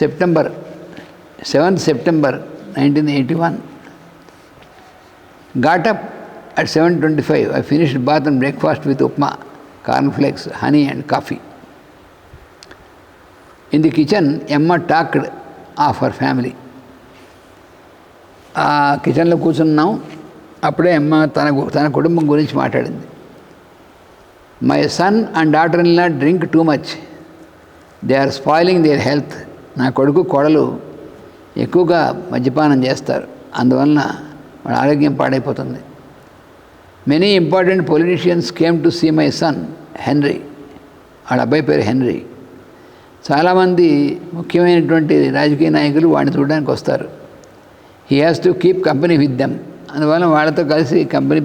September seventh September nineteen eighty one. Got up at seven twenty five I finished bath and breakfast with upma cornflakes honey and coffee in the kitchen Emma talked of our family ఆ కిచెన్లో కూర్చున్నాం. అప్పుడే అమ్మ తన తన కుటుంబం గురించి మాట్లాడింది. My son and daughter in law drink too much they are spoiling their health నా కొడుకు కోడలు ఎక్కువగా మద్యపానం చేస్తారు. అందువలన వాళ్ళ ఆరోగ్యం పాడైపోతుంది. Many important politicians came to see my son Henry వాళ్ళ అబ్బాయి పేరు హెన్రీ చాలామంది ముఖ్యమైనటువంటి రాజకీయ నాయకులు వాడిని చూడడానికి వస్తారు. He has to keep company with them అందువల్ల వాళ్ళతో కలిసి కంపెనీ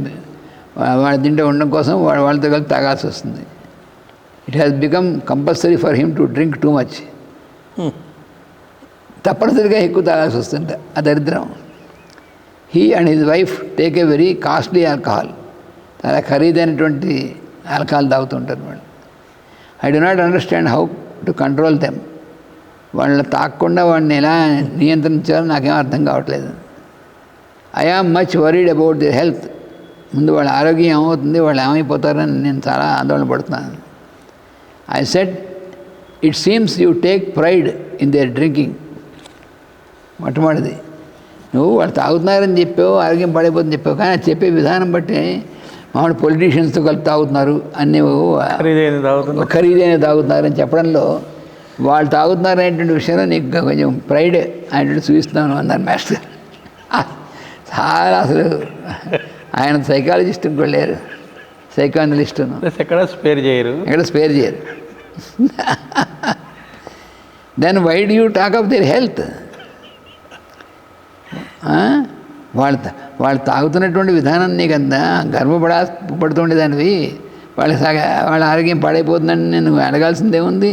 వాళ్ళ తింటే ఉండడం కోసం వాళ్ళతో కలిసి తాగాల్సి వస్తుంది. It has become compulsory for him to drink too much తప్పనిసరిగా ఎక్కువ తాగాల్సి వస్తుంట ఆ దరిద్రం. He and his wife take a very costly alcohol చాలా ఖరీదైనటువంటి ఆల్కహాల్ తాగుతుంటారు వాళ్ళు. I do not understand how to control them వాళ్ళని తాకకుండా వాడిని ఎలా నియంత్రించాలో నాకేం అర్థం కావట్లేదు. I am much worried about the health ముందు వాళ్ళ ఆరోగ్యం ఏమవుతుంది వాళ్ళు ఏమైపోతారని నేను చాలా ఆందోళన పడుతున్నాను. I said it seems you take pride in their drinking మొట్టమొదటిది. నువ్వు వాళ్ళు తాగుతున్నారని చెప్పావు ఆరోగ్యం పడిపోతుందని చెప్పావు కానీ అది చెప్పే విధానం బట్టి మామూలు పొలిటీషియన్స్తో కలిపి తాగుతున్నారు అన్నీ ఖరీదైన తాగుతున్నా ఖరీదైన తాగుతున్నారని చెప్పడంలో వాళ్ళు తాగుతున్నారు అనేటువంటి విషయంలో నీకు కొంచెం ప్రైడ్ అనేటువంటి చూపిస్తున్నాను అన్నారు మాస్టర్. చాలా అసలు ఆయన సైకాలజిస్ట్ కూడా లేరు. సైకానలిస్టును. ప్లస్ ఎక్కడ స్పేర్ చేయరు. ఎక్కడ స్పేర్ చేయరు. Then why do you talk of their health వాళ్ళు తా- వాళ్ళు తాగుతున్నటువంటి విధానం నీకు అంత గర్వపడా పడుతుండేదానివి. వాళ్ళ సగ వాళ్ళ ఆరోగ్యం పాడైపోతుందని నేను అడగాల్సిందేముంది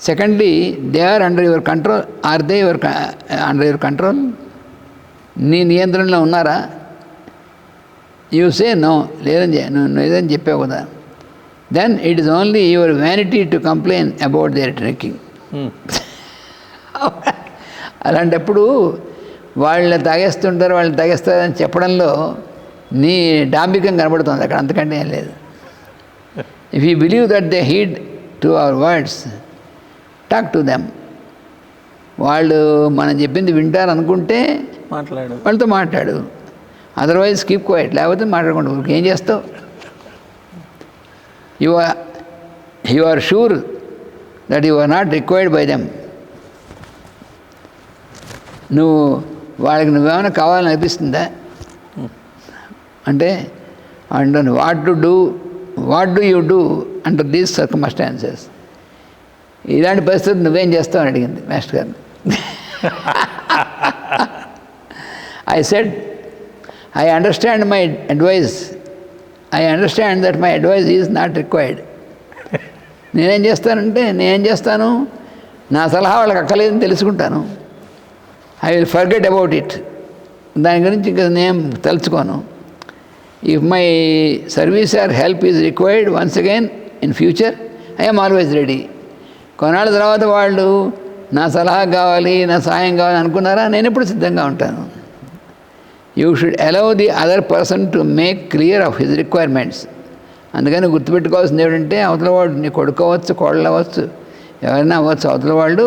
secondly they are under your control are they your under your control నీ నియంత్రణలో ఉన్నారా? యూ సే నో లేదని నువ్వు లేదని చెప్పావు కదా. Then it is only your vanity to complain about their trekking అలాంటప్పుడు వాళ్ళు తాగేస్తుంటారు వాళ్ళు తాగేస్తారని చెప్పడంలో నీ డాంబికం కనబడుతుంది అక్కడ. అంతకంటే ఏం లేదు. If you believe that they heed to our words talk to them వాళ్ళు మనం చెప్పింది వింటారు అనుకుంటే మాట్లాడు. వాళ్ళతో మాట్లాడు. అదర్వైజ్ కీప్ క్వైట్ లేకపోతే మాట్లాడకుండా ఊరికే ఏం చేస్తావు? You are you are sure that you are not required by them నువ్వు వాళ్ళకి నువ్వేమైనా కావాలని అనిపిస్తుందా? అంటే and what to do what do you do under these circumstances ఇలాంటి పరిస్థితి నువ్వేం చేస్తావు అని అడిగింది మాస్టర్ గారిని I said I understand my advice I understand that my advice is not required నేనేం చేస్తానంటే నేనేం చేస్తాను? నా సలహా వాళ్ళకి అక్కలేదని తెలుసుకుంటాను. I will forget about it దాని గురించి ఇంకా నేను తలుచుకోను. If my service or help is required once again in future I'm always ready కొన్నాళ్ళ తర్వాత వాళ్ళు నా సలహా కావాలి నా సాయం కావాలి అనుకున్నారా? నేను ఎప్పుడు సిద్ధంగా ఉంటాను. You should allow the other person to make clear of his requirements అందుకని గుర్తుపెట్టుకోవాల్సింది ఏమిటంటే అవతల వాడు నీ కొడుకు అవ్వచ్చు కోడలు అవ్వచ్చు ఎవరైనా అవ్వచ్చు అవతల వాళ్ళు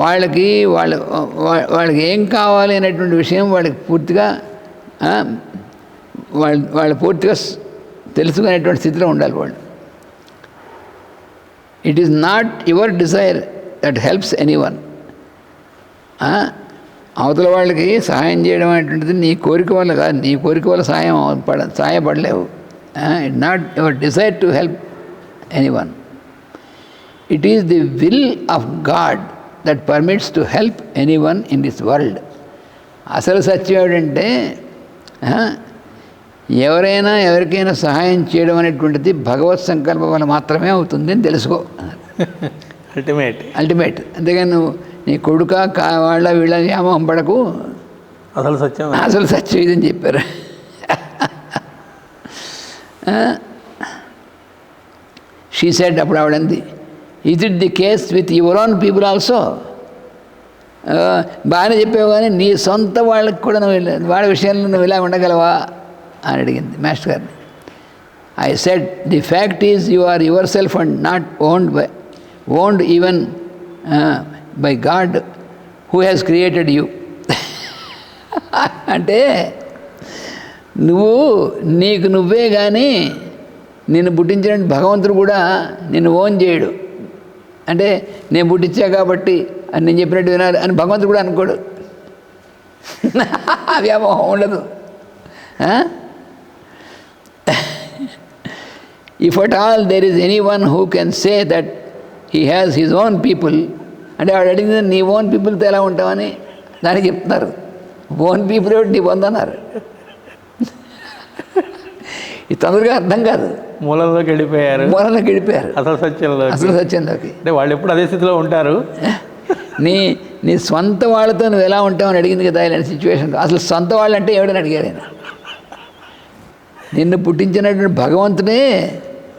వాళ్ళకి వాళ్ళ వాళ్ళకి ఏం కావాలి అనేటువంటి విషయం వాళ్ళకి పూర్తిగా వాళ్ళ వాళ్ళు పూర్తిగా తెలుసుకునేటువంటి స్థితిలో ఉండాలి వాళ్ళు. It is not your desire that helps anyone అవతల వాళ్ళకి సహాయం చేయడం అనేటువంటిది నీ కోరిక వల్ల కాదు. నీ కోరిక వల్ల సహాయం పడ సహాయపడలేవు not your desire to help anyone it is the will of God that permits to help anyone in this world అసలు సత్యం ఏమిటంటే ఎవరైనా ఎవరికైనా సహాయం చేయడం అనేటువంటిది భగవత్ సంకల్పం వల్ల మాత్రమే అవుతుంది అని తెలుసుకో. అల్టిమేట్ అల్టిమేట్ అంతేగాని నువ్వు నీ కొడుక కా వాళ్ళ వీళ్ళ వ్యామోహం పడకు. అసలు సత్యం అసలు సత్యం ఇదని చెప్పారు. షీ సెడ్ అప్పుడు ఆవిడంది is it the case with your own people also బాగానే చెప్పావు కానీ నీ సొంత వాళ్ళకి కూడా నువ్వు వాళ్ళ విషయంలో నువ్వు ఇలా ఉండగలవా? అని అడిగింది మాస్టర్ గారిని. I said the fact is you are yourself and not owned by owned even by God who has created you అంటే నువ్వు నీకు నువ్వే కానీ నిన్ను పుట్టించిన భగవంతుడు కూడా నిన్ను ఓన్ చేయడు. అంటే నేను పుట్టించా కాబట్టి అని నేను చెప్పినట్టు వినాలి అని భగవంతుడు కూడా అనుకోడు. వ్యామోహం ఉండదు. If at all there is anyone who can say that he has his own people అంటే వాడు అడిగింది నీ ఓన్ పీపుల్తో ఎలా ఉంటామని దానికి చెప్తున్నారు. ఓన్ పీపుల్ ఏమిటి నీ పొందన్నారు ఇది తొందరగా అర్థం కాదు. మూలంలోకి వెళ్ళిపోయారు. మూలలోకి వెళ్ళిపోయారు. అసలు సత్యంలో అసలు సత్యంలోకి. అంటే వాళ్ళు ఎప్పుడు అదే స్థితిలో ఉంటారు? నీ నీ సొంత వాళ్ళతో నువ్వు ఎలా ఉంటావని అడిగింది కదా ఇలాంటి సిచ్యువేషన్ అసలు సొంత వాళ్ళు అంటే ఎవడని అడిగాడు ఆయన? నిన్ను పుట్టించినటువంటి భగవంతుడే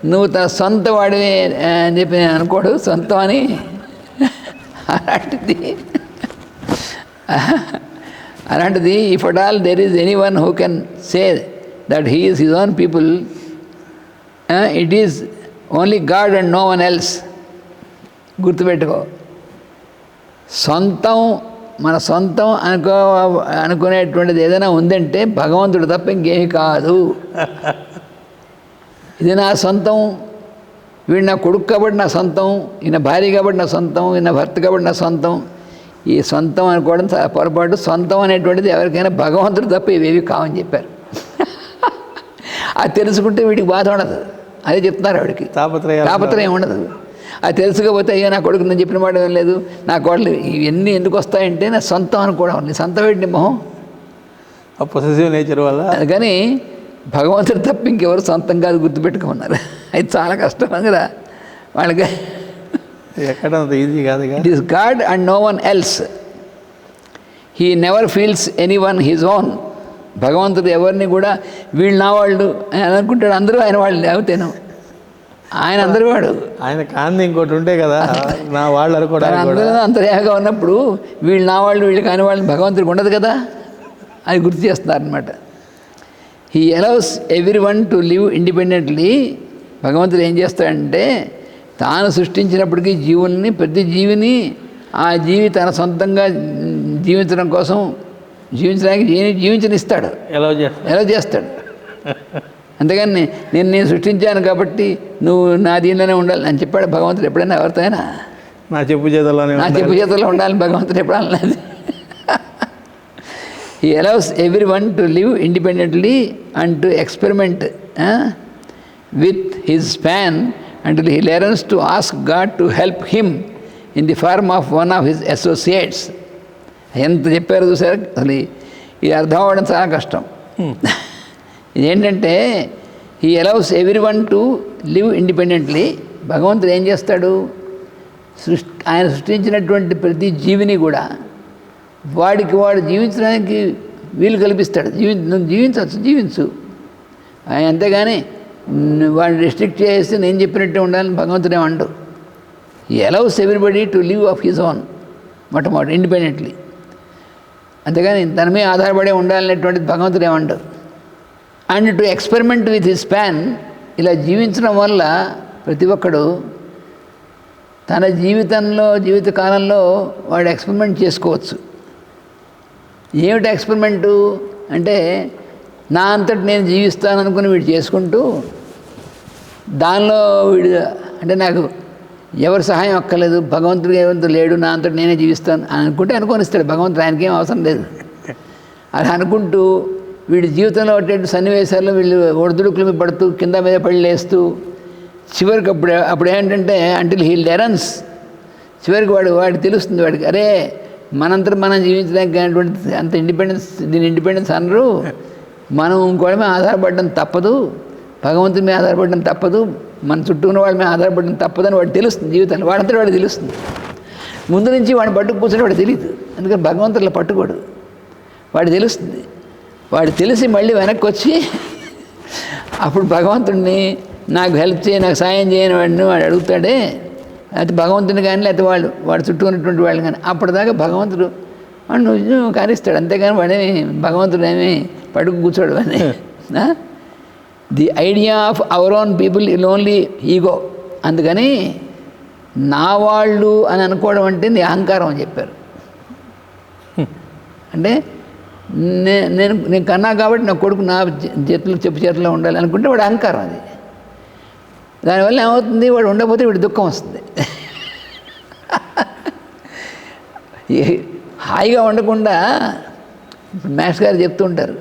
నువ్వు తన సొంత వాడివే అని చెప్పి నేను అనుకోడు. సొంతం అని. అలాంటిది. అలాంటిది if at all there is anyone who can say that is his own people, people it is only God and no one else గుర్తుపెట్టుకో. సొంతం మన సొంతం అనుకో అనుకునేటువంటిది ఏదైనా ఉందంటే భగవంతుడు తప్ప ఇంకేమీ కాదు. ఇది నా సొంతం. వీడు నా కొడుకు కాబట్టి నా సొంతం ఈయన భార్య కాబట్టి నా సొంతం ఈయన భర్త కాబట్టి నా సొంతం. ఈ సొంతం అనుకోవడం పొరపాటు. సొంతం అనేటువంటిది ఎవరికైనా భగవంతుడు తప్ప ఇవేవి కావని చెప్పారు. అది తెలుసుకుంటే వీడికి బాధ ఉండదు. అదే చెప్తున్నారు ఆవిడకి. తాపత్రయాలు తాపత్రయం ఉండదు. అది తెలుసుకోకపోతే అయ్యో నా కొడుకు నేను చెప్పిన మాట ఏం లేదు. నా కోడలు ఇవన్నీ ఎందుకు వస్తాయంటే నా సొంతం అనుకోవడం నీ సొంతం ఏంటి మొహం. ఆ పొసెసివ్ నేచర్ వల్ల కానీ భగవంతుడు తప్ప ఇంకెవరు సొంతం కాదు గుర్తుపెట్టుకున్నారు అది చాలా కష్టం కదా వాళ్ళకి ఎక్కడ ఈజీ కాదుగా it is God and no one else he never feels anyone his own భగవంతుడు ఎవరిని కూడా వీళ్ళు నా వాళ్ళు అని అనుకుంటాడు. అందరూ ఆయన వాళ్ళు లేకపోతేను. ఆయన అందరి వాడు. ఆయన కాంతి ఇంకోటి ఉంటే కదా నా వాళ్ళు అనుకోవడానికి అందరూ అంతర్యాగా ఉన్నప్పుడు వీళ్ళు నా వాళ్ళు వీళ్ళు కాని వాళ్ళు భగవంతుడికి ఉండదు కదా? అది గుర్తు చేస్తున్నారనమాట he allows everyone to live independently భగవంతుడు ఏం చేస్తాడంటే తాను సృష్టించినప్పటికీ జీవుల్ని ప్రతి జీవిని ఆ జీవి తన సొంతంగా జీవించడం కోసం జీవించడానికి జీవి జీవించనిస్తాడు. ఎలా చేస్తారు ఎలా చేస్తాడు? అంతేగాని నేను నేను సృష్టించాను కాబట్టి నువ్వు నా దీనిలోనే ఉండాలి అని చెప్పాడు భగవంతుడు ఎప్పుడైనా ఎవరితో అయినా నా చెప్పు చేతల్లోనే నా ఉండాలి. చెప్పు చేతుల్లో ఉండాలని భగవంతుడు ఎప్పుడు అనలేదు he allows everyone to live independently and to experiment with his span and he learns to ask God to help him in the form of one of his associates ఎంత చెప్పారు చూసారు? అసలు ఈ- ఇది అర్థం అవ్వడం చాలా కష్టం. ఇదేంటంటే he allows everyone to live independently భగవంతుడు ఏం చేస్తాడు? సృష్టి ఆయన సృష్టించినటువంటి ప్రతి జీవిని కూడా వాడికి వాడు జీవించడానికి వీలు కల్పిస్తాడు. జీవి నువ్వు జీవించవచ్చు జీవించు. ఆయన అంతేగాని వాడిని రెస్ట్రిక్ట్ చేస్తే నేను చెప్పినట్టే ఉండాలని భగవంతుడు ఈ allows everybody to live of his own మొట్టమొదటి ఇండిపెండెంట్లీ అంతేగాని తన మీద ఆధారపడే ఉండాలనేటువంటిది భగవంతుడు ఏమంటారు and to experiment with his span ఇలా జీవించడం వల్ల ప్రతి ఒక్కడు తన జీవితంలో జీవిత కాలంలో వాడు ఎక్స్పెరిమెంట్ చేసుకోవచ్చు. ఏమిటి ఎక్స్పెరిమెంటు? అంటే నా అంతటి నేను జీవిస్తాను అనుకుని వీడు చేసుకుంటూ దానిలో వీడు అంటే నాకు ఎవరి సహాయం అక్కర్లేదు భగవంతుడు ఏమంత లేడు నా అంతటి నేనే జీవిస్తాను అని అనుకుంటే అనుకొనిస్తాడు. భగవంతుడు ఆయనకేం అవసరం లేదు. అది అనుకుంటూ వీడి జీవితంలో ఒకటి సన్నివేశాల్లో వీళ్ళు ఒడిదుడుకుల మీద పడుతూ కింద మీద పడి లేస్తూ చివరికి అప్పుడు అప్పుడు ఏంటంటే అంటిల్ హీల్ డెరన్స్ చివరికి వాడు వాడికి తెలుస్తుంది వాడికి అరే మనంతరం మనం జీవించడానికి అటువంటి అంత ఇండిపెండెన్స్ దీని ఇండిపెండెన్స్ అనరు. మనం ఇంకోటి మీద ఆధారపడడం తప్పదు. భగవంతుని మీద ఆధారపడడం తప్పదు. మన చుట్టూ ఉన్న వాళ్ళ మీద ఆధారపడడం తప్పదని వాడు తెలుస్తుంది జీవితంలో. వాడంతా వాడు తెలుస్తుంది. ముందు నుంచి వాడిని పట్టుకు కూర్చొని వాడు తెలియదు అందుకని భగవంతుడిలో పట్టుకోడు. వాడు తెలుస్తుంది. వాడు తెలిసి మళ్ళీ వెనక్కి వచ్చి అప్పుడు భగవంతుడిని నాకు హెల్ప్ చేయి నాకు సాయం చేయని వాడిని వాడు అడుగుతాడే. లేకపోతే భగవంతుని కానీ లేకపోతే వాళ్ళు వాడు చుట్టూ ఉన్నటువంటి వాళ్ళు కానీ. అప్పటిదాకా భగవంతుడు వాడు నువ్వు కానిస్తాడు అంతేగాని వాడేమి భగవంతుడు ఏమి పడుకు కూర్చోడు అని. The idea of our own people is only ego అందుకని నా వాళ్ళు అని అనుకోవడం అంటే నీ అహంకారం అని చెప్పారు. అంటే నే నేను నేను కన్నా కాబట్టి నా కొడుకు నా చేతులు చెప్పు చేతిలో ఉండాలి అనుకుంటే వాడు అహంకారం అది. దానివల్ల ఏమవుతుంది? వాడు ఉండకపోతే వీడి దుఃఖం వస్తుంది. హాయిగా ఉండకుండా ఇప్పుడు మాస్టర్ గారు చెప్తూ ఉంటారు.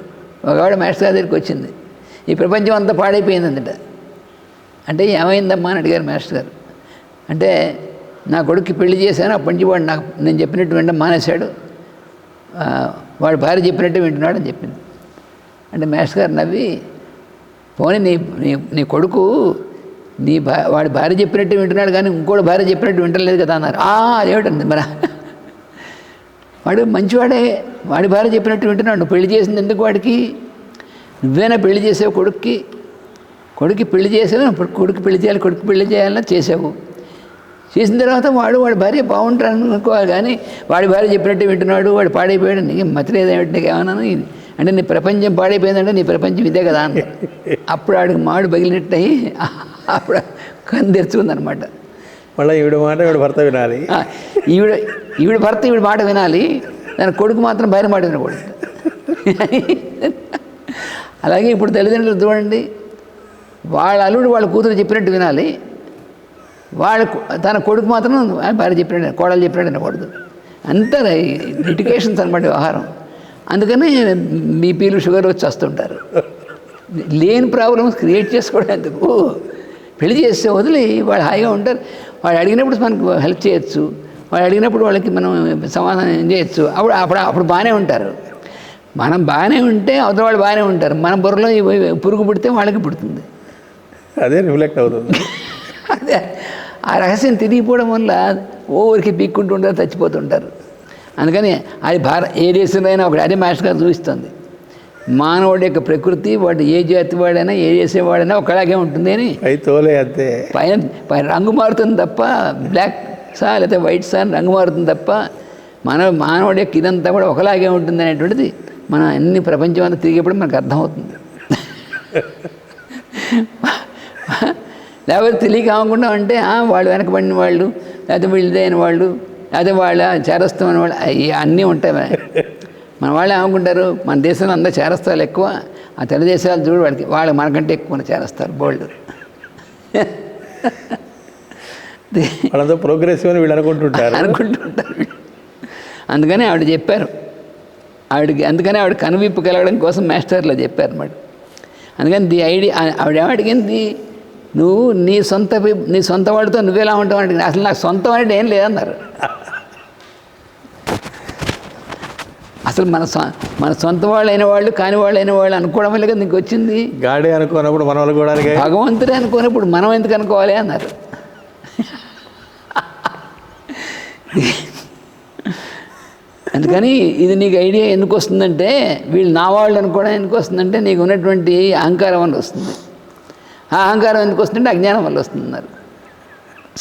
ఒకవాడు మాస్టర్ గారి దగ్గరికి వచ్చింది. ఈ ప్రపంచం అంతా పాడైపోయిందంట అంటే ఏమైందమ్మా అని అడిగారు మాస్టర్ గారు. అంటే నా కొడుక్కి పెళ్ళి చేశాను అప్పటి నుంచి వాడు నాకు నేను చెప్పినట్టు వెంట మానేశాడు. వాడు భార్య చెప్పినట్టు వింటున్నాడు అని చెప్పింది. అంటే మాస్టర్ గారు నవ్వి పోనీ నీ నీ నీ కొడుకు నీ భా వాడి భార్య చెప్పినట్టు వింటున్నాడు కానీ ఇంకోటి భార్య చెప్పినట్టు వింటలేదు కదా అన్నారు. "ఆ, అదేమిటండి మరి? వాడు మంచివాడే వాడి భార్య చెప్పినట్టు వింటున్నాడు. పెళ్ళి చేసింది ఎందుకు వాడికి? నువ్వేనా పెళ్ళి చేసావు కొడుక్కి కొడుక్కి పెళ్ళి చేసావు కొడుకు పెళ్ళి చేయాలి కొడుకు పెళ్ళి చేయాలని చేసావు. చేసిన తర్వాత వాడు వాడి భార్య బాగుంటాడు అనుకోవాలి కానీ వాడి భార్య చెప్పినట్టు వింటున్నాడు వాడు పాడైపోయాడు. నీకు మతి లేదేమిటి నీకు ఏమన్నాను ఇది. అంటే నీ ప్రపంచం పాడైపోయిందంటే నీ ప్రపంచం ఇదే కదా అన్న. అప్పుడు ఆడికి మాడు పగిలినట్టు అయ్యి అప్పుడు కన్ను తెరుచుకుందనమాట. మళ్ళీ ఈవిడ మాట ఈవిడ భర్త వినాలి. ఈవిడ ఈవిడ భర్త ఈవిడ మాట వినాలి. దాని కొడుకు మాత్రం భార్య మాట వినకూడదు. అలాగే ఇప్పుడు తల్లిదండ్రులు చూడండి వాళ్ళ అల్లుడు వాళ్ళ కూతురు చెప్పినట్టు వినాలి. వాళ్ళ తన కొడుకు మాత్రం భార్య చెప్పినట్టు కోడలు చెప్పినట్టు వినకూడదు. అంతా లిటికేషన్స్ అనమాట వ్యవహారం. అందుకని బీపీలు షుగర్ వచ్చి వస్తుంటారు. లేని ప్రాబ్లమ్స్ క్రియేట్ చేసుకోవడం ఎందుకు పెళ్ళి చేస్తే వదిలి వాళ్ళు హాయిగా ఉంటారు. వాళ్ళు అడిగినప్పుడు మనకు హెల్ప్ చేయొచ్చు. వాళ్ళు అడిగినప్పుడు వాళ్ళకి మనం సమాధానం చేయొచ్చు. అప్పుడు అప్పుడు అప్పుడు బాగానే ఉంటారు. మనం బాగానే ఉంటే అవతల వాళ్ళు బాగానే ఉంటారు. మన బుర్రలో పురుగు పుడితే వాళ్ళకి పుడుతుంది. అదే రిఫ్లెక్ట్ అవుతుంది. అదే. ఆ రహస్యం తిరిగిపోవడం వల్ల ఓవరికి పీక్కుంటూ ఉంటారు చచ్చిపోతుంటారు. అందుకని అది భార ఏ దేశంలో అయినా ఒకటి అదే మాస్టర్ గారు చూపిస్తుంది. మానవుడి యొక్క ప్రకృతి వాడు ఏ జాతి వాడైనా ఏ చేసేవాడైనా ఒకలాగే ఉంటుంది అని. పై తోలే అంతే. పైన పైన రంగు మారుతుంది తప్ప బ్లాక్ సా లేకపోతే వైట్ సా రంగు మారుతుంది తప్ప మన మానవుడి యొక్క ఇదంతా కూడా ఒకలాగే ఉంటుంది అనేటువంటిది మనం అన్ని ప్రపంచం అంతా తిరిగేప్పుడు మనకు అర్థమవుతుంది. లేకపోతే తెలియక అవ్వకుండా ఆ, వాళ్ళు వెనకబడిన వాళ్ళు లేకపోతే వీళ్ళదైన వాళ్ళు లేకపోతే వాళ్ళ చేరస్తామని వాళ్ళు అవి అన్నీ ఉంటాయి మన- వాళ్ళు ఏమనుకుంటారు? మన దేశంలో అందరూ చేరస్తాలు ఎక్కువ ఆ తెల్ల దేశాలు చూడు వాళ్ళకి వాళ్ళు మనకంటే ఎక్కువ చేరస్తారు బోల్డ్. వాళ్ళంతా ప్రోగ్రెసివ్ అని వీళ్ళు అనుకుంటుంటారు. అనుకుంటుంటారు. అందుకని ఆవిడ చెప్పారు ఆవిడకి అందుకని ఆవిడ కనువిప్పు కలగడం కోసం మాస్టర్లో చెప్పారు అన్నమాట అందుకని ది ఐడియా ఆవిడ ఏమడిగింది నువ్వు నీ సొంత నీ సొంత వాడితో నువ్వెలా ఉంటావు? అంటే అసలు నాకు సొంతం అనేది ఏం లేదన్నారు. అసలు మన సొ మన సొంత వాళ్ళు అయిన వాళ్ళు కాని వాళ్ళు అయిన వాళ్ళు అనుకోవడం వల్ల నీకు వచ్చింది? గాడే అనుకున్నప్పుడు మన వాళ్ళు కూడా భగవంతుడే అనుకున్నప్పుడు మనం ఎందుకు అనుకోవాలి అన్నారు. అందుకని ఇది నీకు ఐడియా ఎందుకు వస్తుందంటే వీళ్ళు నా వాళ్ళు అనుకోవడం ఎందుకు వస్తుందంటే నీకు ఉన్నటువంటి అహంకారం వల్ల వస్తుంది. ఆ అహంకారం ఎందుకు వస్తుందంటే అజ్ఞానం వల్ల వస్తుందన్నారు.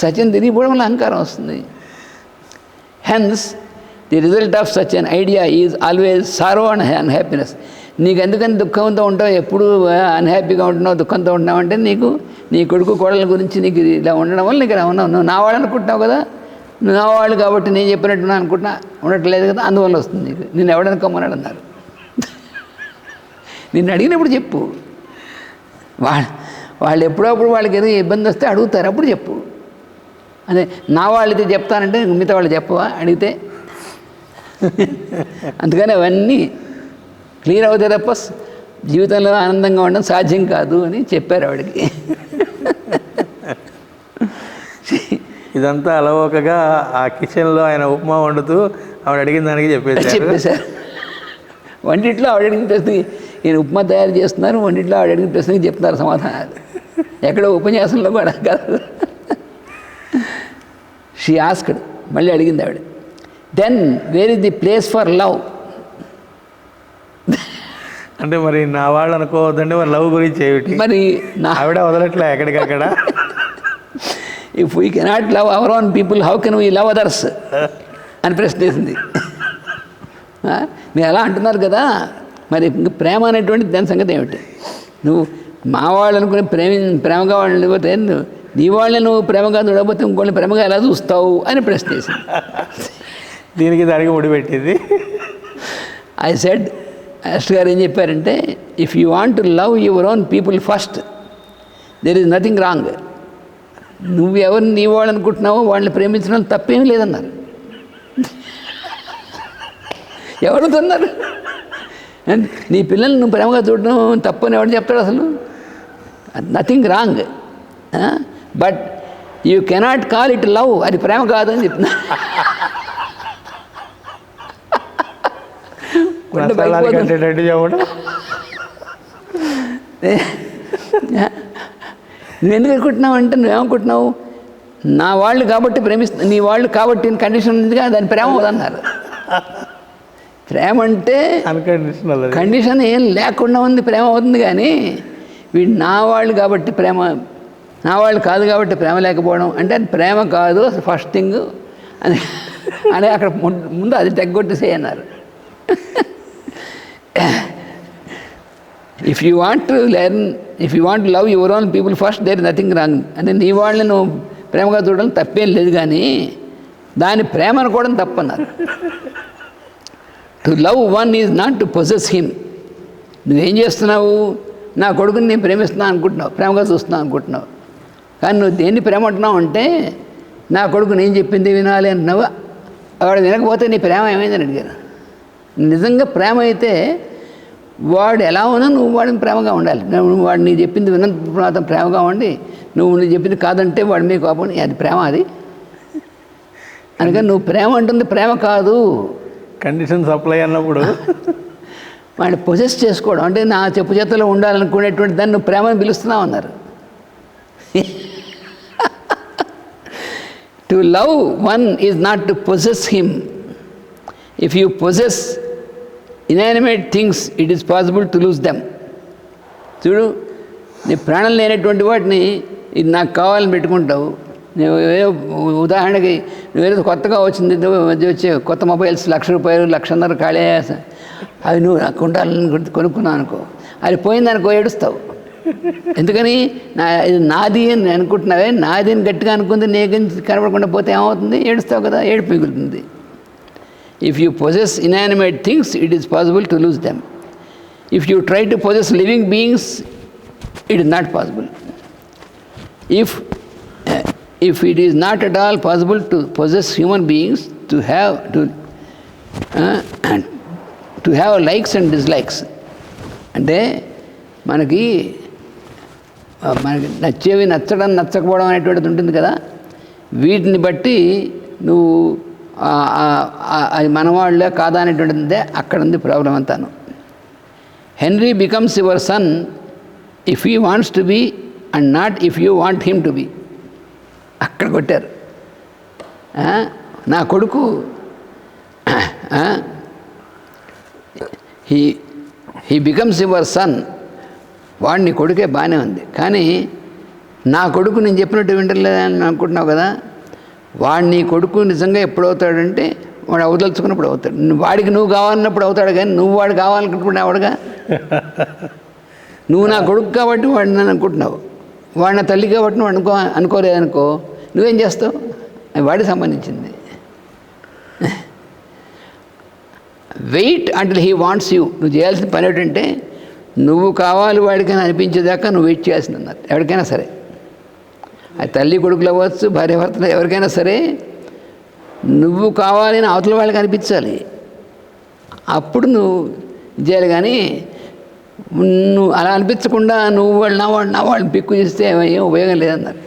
సత్యం తిరిగిపోవడం వల్ల అహంకారం వస్తుంది. Hence the result of such an idea is always sorrow and unhappiness నీకు ఎందుకని దుఃఖంతో ఉంటావు ఎప్పుడు అన్హ్యాపీగా ఉంటున్నావు దుఃఖంతో ఉంటున్నావు అంటే నీకు నీ కొడుకు కోడల గురించి నీకు ఇలా ఉండడం వల్ల నీకు ఇలా ఉన్నావు. నువ్వు నా వాళ్ళు అనుకుంటున్నావు కదా నువ్వు నా వాళ్ళు కాబట్టి నేను చెప్పినట్టు నేను అనుకుంటున్నా ఉండట్లేదు కదా అందువల్ల వస్తుంది నీకు. నేను ఎవడనుకోమన్నాడు అన్నారు. నిన్ను అడిగినప్పుడు చెప్పు. వాళ్ళ వాళ్ళు ఎప్పుడప్పుడు వాళ్ళకి ఏదో ఇబ్బంది వస్తే అడుగుతారు అప్పుడు చెప్పు. అదే నా వాళ్ళైతే చెప్తానంటే మిగతా వాళ్ళు చెప్పవా? అడిగితే. అందుకని అవన్నీ క్లియర్ అవుతాయి తప్ప జీవితంలో ఆనందంగా ఉండడం సాధ్యం కాదు అని చెప్పారు ఆవిడకి. ఇదంతా అలవోకగా ఆ కిచెన్లో ఆయన ఉప్మా వండుతూ ఆవిడ అడిగిన దానికి చెప్పేసి చెప్పేశారు. వంటిట్లో ఆవిడ అడిగిన ప్రశ్నకి నేను ఉప్మా తయారు చేస్తున్నారు వంటిట్లో ఆవిడ అడిగిన ప్రశ్నకి చెప్తున్నారు సమాధానాలు. ఎక్కడో ఉపన్యాసంలో కూడా కాదు. షీ ఆస్క్డ్ మళ్ళీ అడిగింది ఆవిడ. Then where is the place for love అంటే మరి నా వాళ్ళు అనుకోవద్దండి మరి లవ్ గురించి ఏమిటి? మరి నా ఆవిడ వదలట్లే ఎక్కడికక్కడ. If we cannot love our own people how can we love others అని ప్రశ్న వేసింది. ఆ? మీరు ఎలా అంటున్నారు కదా మరి ఇంక ప్రేమ అనేటువంటి దాని సంగతి ఏమిటి? నువ్వు మా వాళ్ళు అనుకుని ప్రేమ ప్రేమగా వాళ్ళు లేకపోతే నీ వాళ్ళని నువ్వు ప్రేమగా చూడకపోతే ఇంకోళ్ళని ప్రేమగా ఎలా చూస్తావు అని ప్రశ్న వేసింది. దీనికి దానికి ముడిపెట్టింది. ఐ సెడ్ మాస్టర్ గారు ఏం చెప్పారంటే if you want to love your own people first there is nothing wrong నువ్వు ఎవరిని నీ వాళ్ళు అనుకుంటున్నావో వాళ్ళని ప్రేమించడం తప్పేమీ లేదన్నారు. ఎవరు And నీ పిల్లల్ని నువ్వు ప్రేమగా చూడడం తప్పని ఎవడు చెప్తాడు అసలు? Nothing wrong but you cannot call it love అది ప్రేమ కాదు అని చెప్తున్నా చెప్పడం. నువ్వు ఎందుకు అనుకుంటున్నావు అంటే నువ్వేమనుకుంటున్నావు నా వాళ్ళు కాబట్టి ప్రేమిస్తా నీ వాళ్ళు కాబట్టి కండిషన్ ఉందిగా దాని ప్రేమ అవదన్నారు ప్రేమ అంటే అన్కండిషనల్ కండిషన్ ఏం లేకుండా ఉంది ప్రేమ అవుతుంది కానీ వీడు నా వాళ్ళు కాబట్టి ప్రేమ నా వాళ్ళు కాదు కాబట్టి ప్రేమ లేకపోవడం అంటే అది ప్రేమ కాదు ఫస్ట్ థింగ్ అని అని అక్కడ ముందు- ముందు అది తెగ్గొట్టేసే అన్నారు. If you want to learn if you want love your own people first there nothing wrong అంటే నీ వాళ్ళని నువ్వు ప్రేమగా చూడడం తప్పేం లేదు కానీ దాని ప్రేమ అనుకోవడం తప్పన్నారు. To love one is not to possess him నువ్వేం చేస్తున్నావు? నా కొడుకుని నేను ప్రేమిస్తున్నాను అనుకుంటున్నావు ప్రేమగా చూస్తున్నావు అనుకుంటున్నావు. కానీ నువ్వు దేన్ని ప్రేమ అంటున్నావు అంటే నా కొడుకు నేను చెప్పింది వినాలి అంటున్నావు వాడు వినకపోతే నీ ప్రేమ ఏమైందని అడిగారు. నిజంగా ప్రేమ అయితే వాడు ఎలా ఉన్నా నువ్వు వాడిని ప్రేమగా ఉండాలి. నువ్వు వాడు నీ చెప్పింది మాత్రం ప్రేమగా ఉండి నువ్వు నీ చెప్పింది కాదంటే వాడి మీద కోపం అది ప్రేమ అది. అందుకని నువ్వు ప్రేమ అంటుంది ప్రేమ కాదు. కండిషన్ సప్లై అన్నప్పుడు. వాడిని పొజెస్ చేసుకోవడం అంటే నా చెప్పు చేతలో ఉండాలనుకునేటువంటి దాన్ని నువ్వు ప్రేమని పిలుస్తున్నావు అన్నారు. To love one is not to possess him if you possess inanimate things it is possible to lose them చూడు నీ ప్రాణం లేనటువంటి వాటిని ఇది నాకు కావాలని పెట్టుకుంటావు. నువ్వు ఉదాహరణకి నువ్వేదో కొత్తగా వచ్చింది మధ్య వచ్చే కొత్త మొబైల్స్ లక్ష రూపాయలు లక్షన్నర ఖాళీ అవి నువ్వు నాకు ఉండాలని కొనుక్కున్నావు అనుకో. అది పోయిందనుకో ఏడుస్తావు. ఎందుకని? నా ఇది నాది అని అనుకుంటున్నావే నాది అని గట్టిగా అనుకుంది నీకు కనబడకుండా పోతే ఏమవుతుంది? ఏడుస్తావు కదా ఏడుపు మిగులుతుంది. If you possess inanimate things it is possible to lose them if you try to possess living beings it is not possible if if it is not at all possible to possess human beings to have to uh, to have likes and dislikes అంటే మనకి మనకి నచ్చేవి నచ్చడం నచ్చకపోవడం అనేటువంటిది ఉంటుంది కదా. వీటిని బట్టి నువ్వు అది మనవాళ్ళే కాదనేటువంటిది అక్కడ ఉంది ప్రాబ్లం అంతాను. Henry becomes your son if you wants to be and not if you want him to be అక్కడ కొట్టారు. నా కొడుకు he he becomes your son వాడిని కొడుకే బాగానే ఉంది. కానీ నా కొడుకు నేను చెప్పినట్టు వింటలేదని అనుకుంటున్నావు కదా? వాడిని కొడుకు నిజంగా ఎప్పుడు అవుతాడంటే వాడు అవదలుచుకున్నప్పుడు అవుతాడు. వాడికి నువ్వు కావాలన్నప్పుడు అవుతాడు కానీ నువ్వు వాడు కావాలనుకుంటున్నావు అవడుగా? నువ్వు నా కొడుకు కాబట్టి వాడిని నన్ను అనుకుంటున్నావు. వాడు నా తల్లి కాబట్టి నువ్వు అనుకో అనుకోలేదనుకో నువ్వేం చేస్తావు? అది వాడికి సంబంధించింది. Wait until he wants you. నువ్వు చేయాల్సిన పని ఏంటంటే నువ్వు కావాలి వాడికైనా అనిపించేదాకా నువ్వు వెయిట్ చేయాల్సింది అన్నారు ఎవరికైనా సరే. అది తల్లి కొడుకులు అవ్వచ్చు భార్య భర్తలు ఎవరికైనా సరే నువ్వు కావాలని అవతల వాళ్ళకి అనిపించాలి. అప్పుడు నువ్వు చేయాలి కానీ నువ్వు అలా అనిపించకుండా నువ్వు వాళ్ళు నా వాళ్ళు నా వాళ్ళని పిక్కు చేస్తే ఏం ఉపయోగం లేదన్నారు.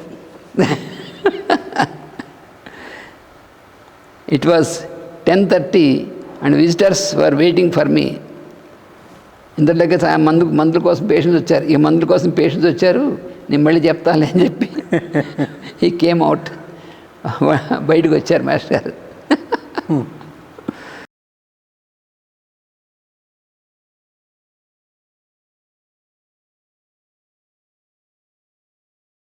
It was ten thirty and visitors were waiting for me ఇంతలోకి సా- మందు మందుల కోసం పేషెంట్స్ వచ్చారు. ఈ మందుల కోసం పేషెంట్స్ వచ్చారు. నేను మళ్ళీ చెప్తానులే అని చెప్పి ఈ కేమ్ అవుట్ బయటకు వచ్చారు మాస్టర్ గారు.